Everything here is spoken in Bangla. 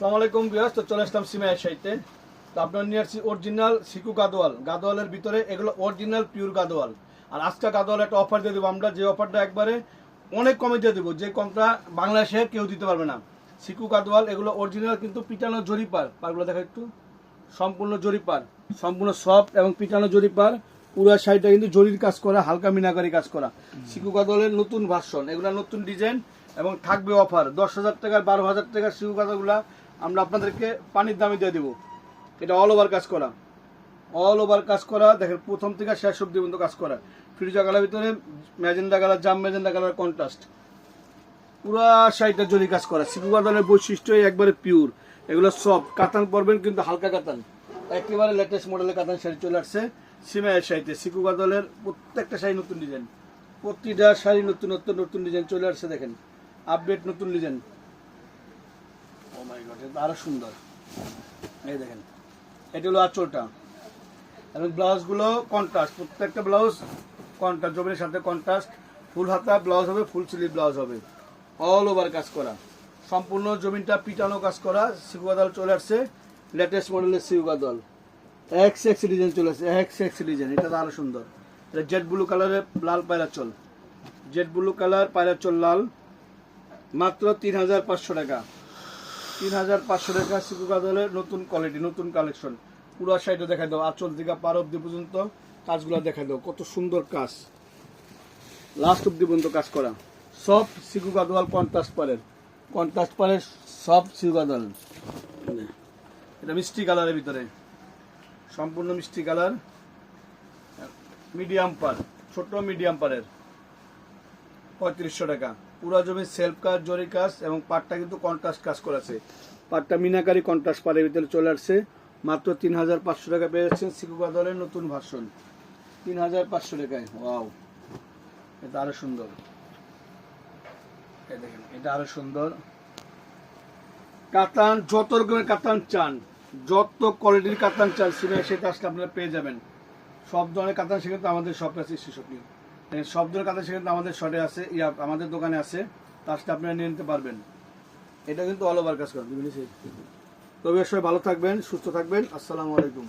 আসসালামু আলাইকুম বিয়াস তো চলে আসলাম সিমাইয়ের সাইতে তো আপনার নিয়ে আসছি অরিজিনাল সিকু গাদোয়াল। গাদোয়ালের ভিতরে এগুলো অরিজিনাল পিওর গাদোয়াল। আর আজকে গাদোয়াল একটা অফার দিয়ে দেবো আমরা। যে অফারটা একবারে অনেক কমে দিয়ে দেবো। যে কমটা বাংলাদেশে কেউ দিতে পারবে না। সিকু গাদোয়াল, এগুলো অরিজিনাল কিন্তু পিটানো জরিপার। পারগুলো দেখা একটু। সম্পূর্ণ জরিপার। সম্পূর্ণ সফট এবং পিটানো জরিপার। পুরো শাড়িটা কিন্তু জরির কাজ করা, হালকা মিনাকারি কাজ করা। সিকু কাদলের নতুন ভার্সন এগুলো নতুন ডিজাইন এবং থাকবে অফার দশ হাজার টাকার, বারো হাজার টাকার সিকু কাদলগুলা আমরা আপনাদেরকে পানির দামে দিয়ে দেবো। এটা অল ওভার কাজ করা। অল ওভার কাজ করা, দেখেন, প্রথম থেকে শেষ অব্দি পর্যন্ত কাজ করা। ফ্রিজা কালার ভিতরে ম্যাজেন্ডা কালার জাম ম্যাজেন্ডা কালার কন্ট্রাস্ট পুরা শাড়িটা জরি কাজ করা। সিকু কাদলের বৈশিষ্ট্য একবারে পিওর এগুলো সব কাতান পরবেন কিন্তু হালকা কাতান। একেবারে লেটেস্ট মডেলের কাতান শাড়ি চলে আসছে সিমায়ের শাড়িতে। সিকু কাদলের প্রত্যেকটা শাড়ি নতুন ডিজাইন প্রতিটা শাড়ি নতুন নতুন নতুন ডিজাইন চলে আসছে, দেখেন। আপডেট নতুন ডিজাইন ও এটা আরও সুন্দর। এই দেখেন, এটা হলো আঁচলটা। এবং ব্লাউজগুলো কন্ট্রাস্ট প্রত্যেকটা ব্লাউজ কন্ট্রাস্ট জমির সাথে কন্ট্রাস্ট ফুল হাতা ব্লাউজ হবে, ফুল স্লিভ ব্লাউজ হবে। অল ওভার কাজ করা। সম্পূর্ণ জমিনটা পিটানো কাজ করা সিকুয়াদল চলে আসছে লেটেস্ট মডেলের সিকুয়াদল এক্স এক্স ডিজাইন চলে আসছে এক্স এক্স ডিজাইন এটা তো আরও সুন্দর। এটা জেড ব্লু কালারের লাল পায়রা চল জেড ব্লু কালার পায়রা চল লাল, মাত্র তিন হাজার পাঁচশো টাকা। তিন হাজার পাঁচশো টাকা সিকু কাদলের নতুন কোয়ালিটি নতুন কালেকশন পুরো সাইডে দেখা দাও, আঁচল থেকে পার অব্দি পর্যন্ত কাজগুলো দেখা দাও, কত সুন্দর কাজ। লাস্ট অব্দি পর্যন্ত কাজ করা। সব সিকু কাদওয়াল কন্ট্রাস্ট পারের কন্ট্রাস্ট পারের সব সিকু কাদওয়াল এটা মিষ্টি কালারের ভিতরে। সম্পূর্ণ মিষ্টি কালার। মিডিয়াম পার, ছোট মিডিয়াম পারের। পঁয়ত্রিশশো টাকা। পুরো জমি সেলফ কাজ, জরি কাজ এবং পাটটা কিন্তু কন্ট্রাস্ট কাজ করেছে। পাটটা মিনাকারি কন্ট্রাস্ট পাড়ের ভিতরে চলে আসছে। মাত্র তিন হাজার পাঁচশো টাকা পেয়ে যাচ্ছেন সিকুকা দলের নতুন ভার্সন তিন হাজার পাঁচশো টাকায় ওয়াও এটা আরও সুন্দর। এটা আরও সুন্দর। কাতান, যত রকমের কাতান চান, যত কোয়ালিটির কাতান চান সিমেন্ট সেটা আসলে আপনারা পেয়ে যাবেন। সব ধরনের কাতান সেক্ষেত্রে আমাদের শপে আছে শিশুকি ধরনের কাতান সেক্ষেত্রে আমাদের শটে আছে, ইয়া, আমাদের দোকানে আছে তা সাথে আপনারা নিয়ে নিতে পারবেন। এটা কিন্তু অল ওভার কাজ করেন তবে সবাই ভালো থাকবেন, সুস্থ থাকবেন, আসসালামু আলাইকুম।